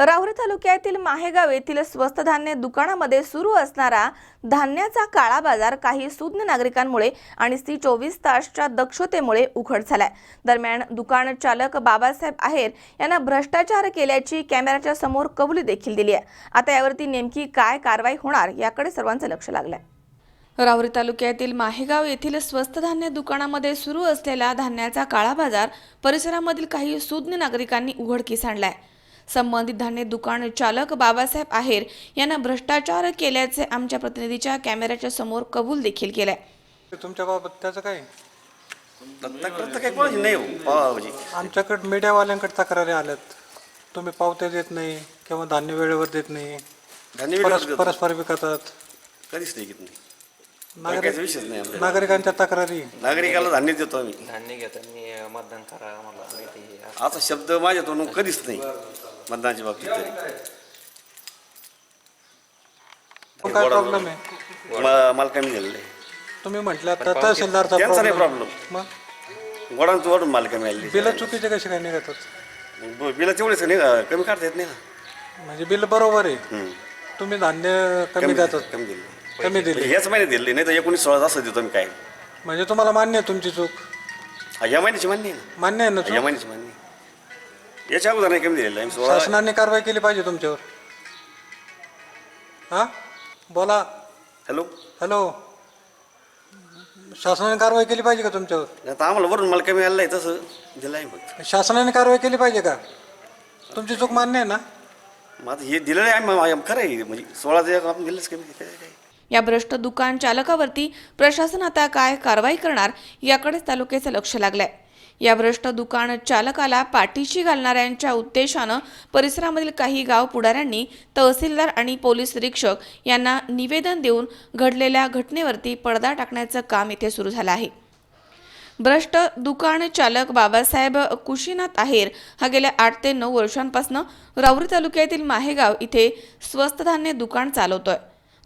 राहुरी तालुक्यातील माहेगाव येथील स्वस्त धान्य दुकानामध्ये सुरू असणारा धान्याचा काळा बाजार काही सुज्ञ नागरिकांमुळे आणि सी चोवीस तासच्या दक्षतेमुळे उघड झालाय. दरम्यान दुकान चालक बाबासाहेब आहेर यांना भ्रष्टाचार केल्याची कॅमेऱ्याच्या समोर कबुली देखील दिली आहे. आता यावरती नेमकी काय कारवाई होणार याकडे सर्वांचं लक्ष लागलंय. राहुरी तालुक्यातील माहेगाव येथील स्वस्त धान्य दुकानामध्ये सुरू असलेला धान्याचा काळा बाजार परिसरामधील काही सुज्ञ नागरिकांनी उघडकीस आणलाय. संबंधित धान्य दुकान चालक बाबासाहेब आहेर यांना भ्रष्टाचार केल्याचे आमच्या प्रतिनिधीच्या कॅमेऱ्याच्या समोर कबूल देखील केलंय. तुमच्या बाबत त्याचं काय? तक्रार तर काही कोणाची नाही हो? आमच्याकडे मीडियावाल्यांकडे तक्रारी आल्यात. तुम्ही पावते देत नाही किंवा धान्य वेळेवर देत नाही. धान्य परस विकत परस्पर विकतात. कधीच नाही घेत नाही. नागरिक बँकेचा विषयच नाही आपल्या नागरिकांच्या तक्रारी. नागरिकाला धान्य देतो आम्ही. धान्य घेताना मतदान करा मला माहिती आहे. असा शब्द माझ्या तोंडून कधीच नाही. मतदानाच्या बाबतीत तरी. काय प्रॉब्लेम आहे? मला मला कमी झालेलं आहे. तुम्ही म्हटलं तर तहसीलदारचा त्यांचा नाही प्रॉब्लेम मग? गोडांचं वाढून मला कमी बिल चुकीचे कसे काय निघतात? बिला तेवढेच नाही का? कमी काढता येत नाही ना. म्हणजे बिल बरोबर आहे. हम्म. तुम्ही धान्य कमी देतात. कमी दिले. कमी दिले. ह्याच महिन्यात दिले नाही तर एकोणीस सोळा असं देतो मी काय. म्हणजे तुम्हाला मान्य आहे तुमची चूक. हा या महिन्याची मान्य आहे ना. मान्य आहे ना या चूक? महिन्याची मान्य आहे. याच्या अगोदर नाही कमी दिलेलं आहे. सोळा शासनाने कारवाई केली पाहिजे तुमच्यावर. हा? बोला. हॅलो? हॅलो? शासनाने कारवाई केली पाहिजे का तुमच्यावर? आता आम्हाला वरून मला कमी आलेलं आहे तसं. दिलं आहे फक्त. शासनाने कारवाई केली पाहिजे का? तुमची चूक मान्य आहे ना? मग आता हे दिलेलं आहे आम्ही खरं आहे. म्हणजे सोळा ते आपण दिलंच कमी. काय काय? या भ्रष्ट दुकान चालकावरती प्रशासन आता काय कारवाई करणार याकडेच तालुक्याचं लक्ष लागलंय. या भ्रष्ट दुकान चालकाला पाठीशी घालणाऱ्यांच्या उद्देशानं परिसरामधील काही गाव पुढाऱ्यांनी तहसीलदार आणि पोलीस निरीक्षक यांना निवेदन देऊन घडलेल्या घटनेवरती पडदा टाकण्याचं काम इथे सुरू झालं आहे. भ्रष्ट दुकान चालक बाबासाहेब कुशीनाथ आहेर हा गेल्या आठ ते नऊ वर्षांपासून राऊरी तालुक्यातील माहेगाव इथे स्वस्त धान्य दुकान चालवतोय.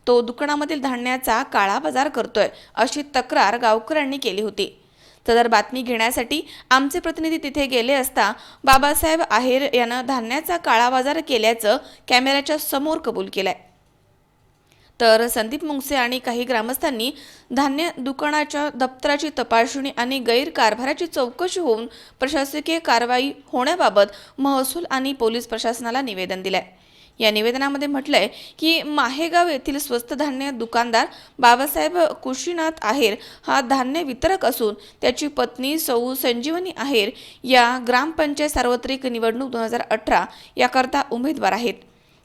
तो दुकानामधील धान्याचा काळा बाजार करतोय अशी तक्रार गावकऱ्यांनी केली होती. सदर बातमी घेण्यासाठी आमचे प्रतिनिधी तिथे गेले असता बाबासाहेब आहेर यानं धान्याचा काळा बाजार केल्याचं कॅमेऱ्याच्या समोर कबूल केलंय. तर संदीप मुंगसे आणि काही ग्रामस्थांनी धान्य दुकानाच्या दप्तराची तपासणी आणि गैरकारभाराची चौकशी होऊन प्रशासकीय कारवाई होण्याबाबत महसूल आणि पोलीस प्रशासनाला निवेदन दिलंय. या निवेदनामध्ये म्हटलंय की माहेगाव येथील स्वस्त धान्य दुकानदार बाबासाहेब कुशीनाथ आहेर हा धान्य वितरक असून त्याची पत्नी सौ संजीवनी आहेर या ग्रामपंचायत सार्वत्रिक निवडणूक दोन हजार अठरा याकरता उमेदवार आहेत.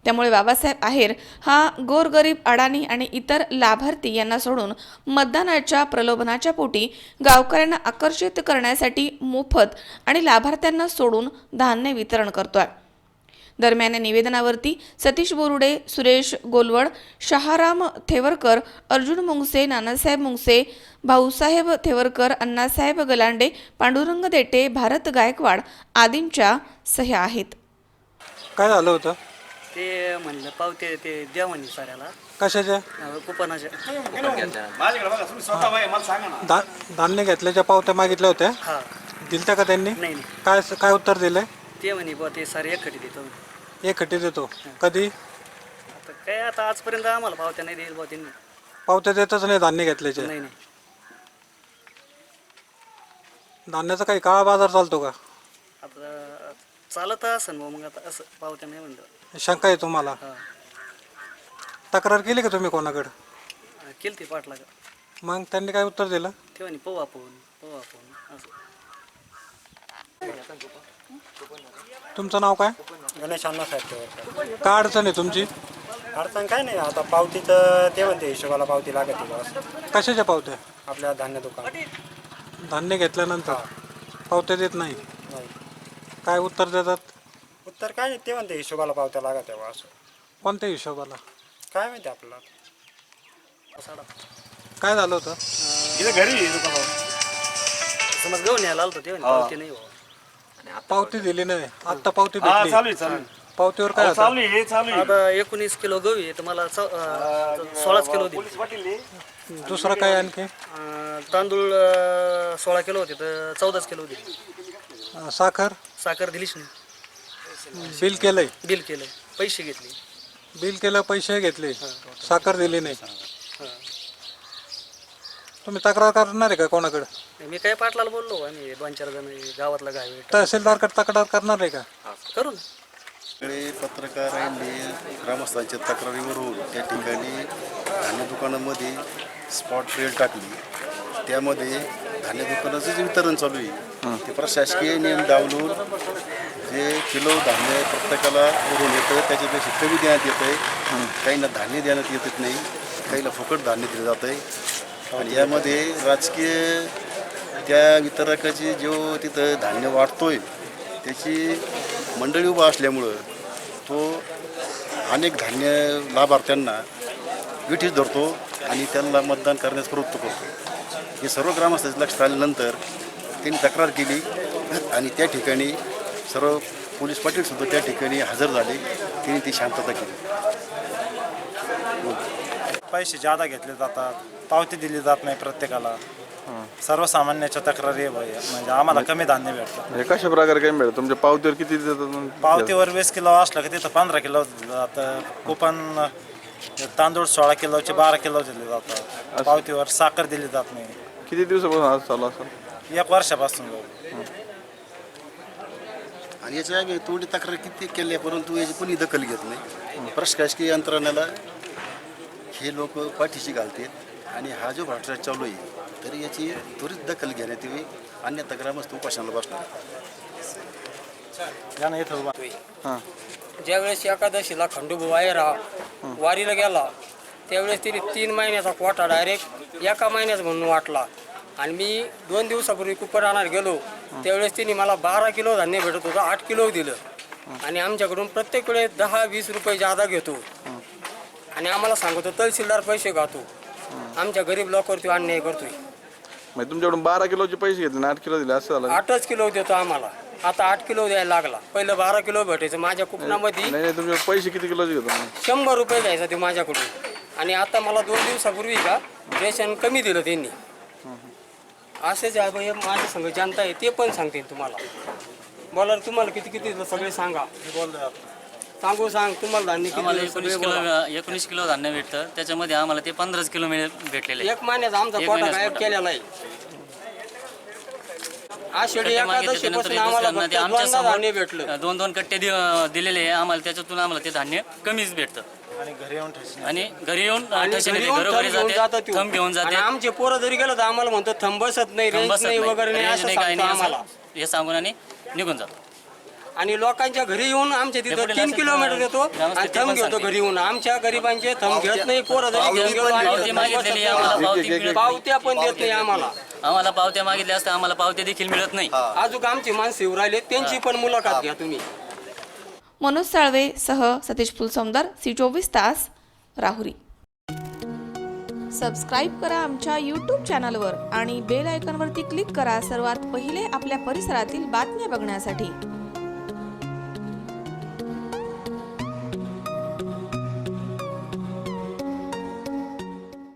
त्यामुळे बाबासाहेब आहेर हा गोरगरीब अडाणी आणि इतर लाभार्थी यांना सोडून मतदानाच्या प्रलोभनाच्या पोटी गावकऱ्यांना आकर्षित करण्यासाठी मोफत आणि लाभार्थ्यांना सोडून धान्य वितरण करतोय. दरम्यान या निवेदनावरती सतीश बोरुडे सुरेश गोलवड शहाराम थेवरकर अर्जुन मुंगसे नानासाहेब मुंगसे भाऊसाहेब थेवरकर अण्णासाहेब गलांडे पांडुरंग देटे भारत गायकवाड आदींच्या सह्या आहेत. काय झालं होतं? ते म्हणलं पावते ते द्या म्हणे साऱ्याला. कशाच्या अं, कुपनाच्या धा धान्य घेतल्याच्या पावत्या मागितल्या होत्या? हा. दिलत्या का त्यांनी? नाही नाही. काय काय उत्तर दिलंय? ते म्हणे बुवा ते सारे एकखटी देतो. खट्टी देतो. कधी? आता काय आता आजपर्यंत आम्हाला पावत्या नाही देईल बुवा त्यांनी. पावत्या देतच नाही धान्य घेतल्याचे. नाही नाही. धान्याचा काही काळा बाजार चालतो का? आता चालत असन मग आता असं पावत्या नाही म्हणलं. शंका आहे तुम्हाला. हा. तक्रार केली का तुम्ही कोणाकडे? केलं ते पाठला का मग त्यांनी काय उत्तर दिलं? ते म्हणे पोवा पोहून पोवा पोहून असं. तुमचं नाव काय? गणेश अण्णासाहेब तेवढं काय अडचण आहे तुमची? अडचण काय नाही आता पावती तर ते म्हणते हिशोबाला पावती लागत आहे बस. कशाच्या पावत्या आपल्या धान्य दुकान. धान्य घेतल्यानंतर? पावत्या देत नाही? नाही. काय उत्तर देतात? उत्तर काय नाही ते म्हणते हिशोबाला पावत्या लागत आहे बा असं कोणत्या हिशोबाला? काय माहिती आपल्याला? काय झालं होतं? इथं घरी आहे दुकानावर. समज गहू न्यायला आलतो ते म्हणे पावती नाही पावती दिली नाही आत्ता पावती हा भेटली चालू आहे चालू आहे. पावतीवर काय अहो, चालू आहे हे चालू आहे. आता एकोणीस किलो गहू आहे तर मला चौ- अं, सोळाच किलो दिली. पोलीस पाटील हे. दुसरं काय आणखी? अं, तांदूळ अं, सोळा किलो होते तर चौदाच किलो दिली. अं, साखर? साखर दिलीच नाही. केलं बिल केलंय? बिल केलं पैसे घेतले. बिल केलं पैसे घेतले. साखर दिली नाही. तुम्ही तक्रार करणार आहे का कोणाकडे? मी काय पाटलाला बोललो आम्ही दोन चार जण गावातला गावी. तहसीलदारकडे तक्रार करणार आहे का? करू ना सगळे पत्रकारांनी ग्रामस्थांच्या तक्रारीवरून त्या ठिकाणी धान्य दुकानामध्ये स्पॉट रेल टाकली. त्यामध्ये धान्य दुकानाचं जे वितरण चालू आहे ते प्रशासकीय नियम डावलून जे किलो धान्य प्रत्येकाला वरून येतं त्याच्यापेक्षा कमी देण्यात येतं आहे काहींना धान्य देण्यात येत नाही काहीला फुकट धान्य दिलं जातं आहे आणि यामध्ये राजकीय त्या वितरकाची जो तिथं धान्य वाटतोय त्याची मंडळी उभा असल्यामुळं तो अनेक धान्य लाभार्थ्यांना विठीस धरतो आणि त्यांना मतदान करण्यास प्रवृत्त करतो. हे सर्व ग्रामस्थांच्या लक्षात आल्यानंतर त्यांनी तक्रार केली आणि त्या ठिकाणी सर्व पोलीस पाटीलसुद्धा त्या ठिकाणी हजर झाले. त्यांनी ती शांतता केली. पैसे जादा घेतले जातात पावती दिली जात नाही प्रत्येकाला. सर्वसामान्याच्या तक्रारी आहे बाई. म्हणजे आम्हाला कमी धान्य भेटतं. हे कशा प्रकारे काय मिळेल तुमच्या पावतीवर किती देतात पावतीवर वीस किलो असलं की तिथं पंधरा किलो जातं. कुपन तांदूळ सोळा किलोचे बारा किलो दिले जातात. पावतीवर साखर दिली जात नाही. किती दिवसापासून आज चालू असेल? एक वर्षापासून जाऊ आणि याच्या आम्ही तोंडी तक्रार किती केल्या परंतु याची कोणी दखल घेत नाही. प्रशासकीय यंत्रणाला हे लोक पाठीशी घालतात आणि हा जो भ्रष्टाचार चालू आहे तरी याची त्वरित दखल घेण्यात यावी अन्यथा ग्रामस्थ उपासनाला बसणार. हां. ज्यावेळेस एकादशीला खंडोबा वायरा वारीला गेला त्यावेळेस तिने तीन महिन्याचा कोटा डायरेक्ट एका महिन्याचा म्हणून वाटला. आणि मी दोन दिवसापूर्वी कुकर आणायला गेलो त्यावेळेस तिने मला बारा किलो धान्य भेटत होतं आठ किलो दिलं. आणि आमच्याकडून प्रत्येक वेळेस दहा वीस रुपये जादा घेतो. आणि आम्हाला सांगतो तहसीलदार पैसे गातो आमच्या गरीब लोकांवरती अन्याय करतोय. म्हणजे तुमच्याकडून बारा किलोचे पैसे घेतले आणि आठ किलो दिले असं झालं आठच किलो देतो आम्हाला. आता आठ किलो द्यायला लागला. पहिलं बारा किलो भेटायचं माझ्या कुपनामध्ये. नाही नाही तुमचे पैसे किती किलोचे घेतो मग? शंभर रुपये घ्यायचा ते माझ्याकडून. आणि आता मला दोन दिवसापूर्वी का रेशन कमी दिलं त्यांनी. असेच आहे बाई, माझ्या संघ जनता आहे ते पण सांगतील तुम्हाला. बोला रे, तुम्हाला किती किती दिलं सगळे सांगा. सांगू सांग तुम्हाला धान्य आम्हाला एकोणीस किलो. एकोणीस किलो धान्य भेटतं त्याच्यामध्ये आम्हाला ते पंधराच किलो मिळे भेटलेले आहे. एक महिन्याचा आमचा एक कोटा महिन्याचा गायब कोटा. केलेला आहे आषाढी कट्टे मागितले एकादशी त्यानंतरपासून आम्हाला दुसऱ्यांना फक्त ते आमच्या दोनदा धान्य समोर भेटलं दोन दोन कट्टे दि- दिलेले आहे आम्हाला त्याच्यातून आम्हाला ते धान्य कमीच भेटतं आणि घरी येऊन ठेचणे आणि घरी येऊन आणि ठसेने घरी ते येऊन घरोघरी थंब घेऊन जातात जाते त्यो. थंब घेऊन आणि जाते आमचे पोरं जरी गेलं तर आम्हाला म्हणतो थंब बसत नाही रेंज बसत नाही नाही. वगैरे नाही रेंज असं नाही, काही सांगतो नाही आम्हाला असं हे सांगून आणि निघून जातो आणि लोकांच्या घरी येऊन आमच्या तिथं तीन किलोमीटर. येतो आणि ते थंब घेतो. घरी येऊन. आमच्या गरिबांचे थंब घेत नाही पोरं जरी घेऊन पावती थंब मागितलेली बसत आहे, आम्हाला नाही. पावती मिळत नाही. पावत्या पण देत नाही आम्हाला. आम्हाला पावत्या मागितल्या असता आम्हाला पावत्या देखील मिळत नाही. अजून आमची माणसं येऊ राहिले त्यांची पण मुलाखत घ्या तुम्ही. मनोज साळवे सह सतीश फुलसौंदर सी चोवीस तास राहुरी. सबस्क्राईब करा आमच्या यूट्यूब चॅनलवर आणि बेल आयकॉनवरती क्लिक करा सर्वात पहिले आपल्या परिसरातील बातम्या बघण्यासाठी.